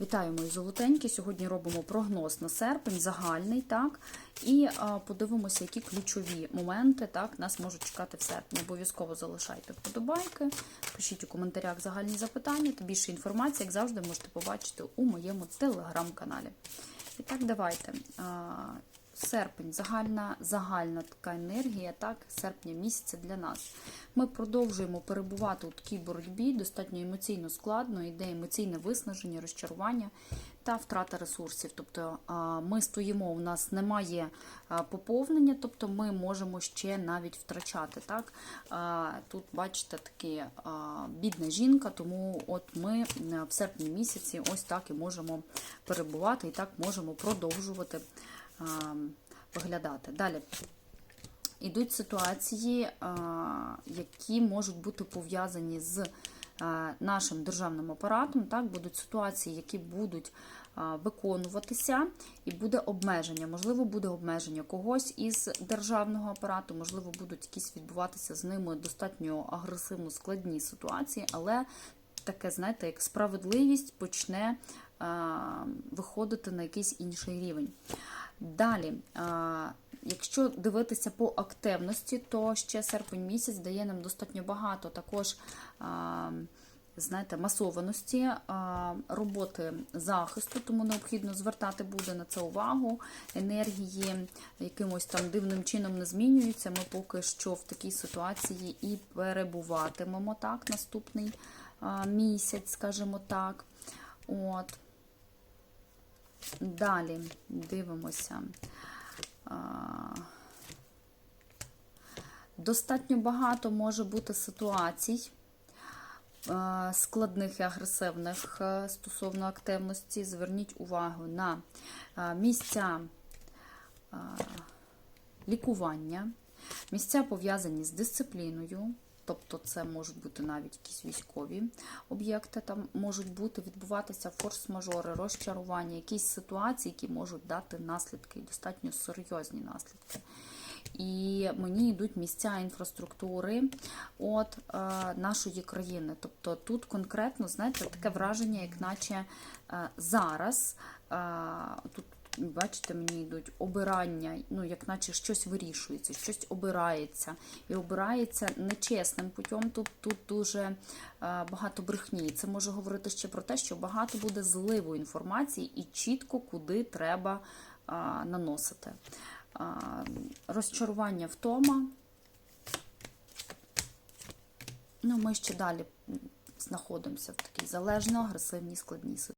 Вітаю, мої золотенькі. Сьогодні робимо прогноз на серпень, загальний, так, і а, подивимося, які ключові моменти так, нас можуть чекати в серпні. Обов'язково залишайте вподобайки, пишіть у коментарях загальні запитання та більше інформації, як завжди, можете побачити у моєму телеграм-каналі. І так, давайте. А, Серпень, загальна загальна така енергія, так, серпня місяця для нас. Ми продовжуємо перебувати у такій боротьбі, достатньо емоційно складно, йде емоційне виснаження, розчарування та втрата ресурсів. Тобто ми стоїмо, у нас немає поповнення, тобто ми можемо ще навіть втрачати. Так? Тут, бачите, такі а, бідна жінка, тому от ми в серпні місяці ось так і можемо перебувати, і так можемо продовжувати виглядати. Далі. Ідуть ситуації, які можуть бути пов'язані з нашим державним апаратом. Так, будуть ситуації, які будуть виконуватися, і буде обмеження. Можливо, буде обмеження когось із державного апарату, можливо, будуть якісь відбуватися з ними достатньо агресивно складні ситуації, але таке, знаєте, як справедливість почне виходити на якийсь інший рівень. Далі, якщо дивитися по активності, то ще серпень місяць дає нам достатньо багато також. Знаєте, масованості роботи захисту, тому необхідно звертати буде на це увагу. Енергії якимось там дивним чином не змінюються. Ми поки що в такій ситуації і перебуватимемо так наступний місяць, скажімо так. От. Далі дивимося. Достатньо багато може бути ситуацій складних і агресивних е, стосовно активності. Зверніть увагу на місця лікування, місця пов'язані з дисципліною. Тобто це можуть бути навіть якісь військові об'єкти, там можуть бути відбуватися форс-мажори, розчарування, якісь ситуації, які можуть дати наслідки, достатньо серйозні наслідки. І мені йдуть місця інфраструктури от е, нашої країни. Тобто тут конкретно, знаєте, таке враження, як наче е, зараз е, тут. Бачите, мені йдуть обирання, ну, як наче щось вирішується, щось обирається. І обирається нечесним путем. Тут тут дуже е, багато брехні. Це може говорити ще про те, що багато буде зливу інформації і чітко куди треба е, наносити. Е, розчарування втома. Ну, ми ще далі знаходимося в такій залежно агресивній складній ситуації.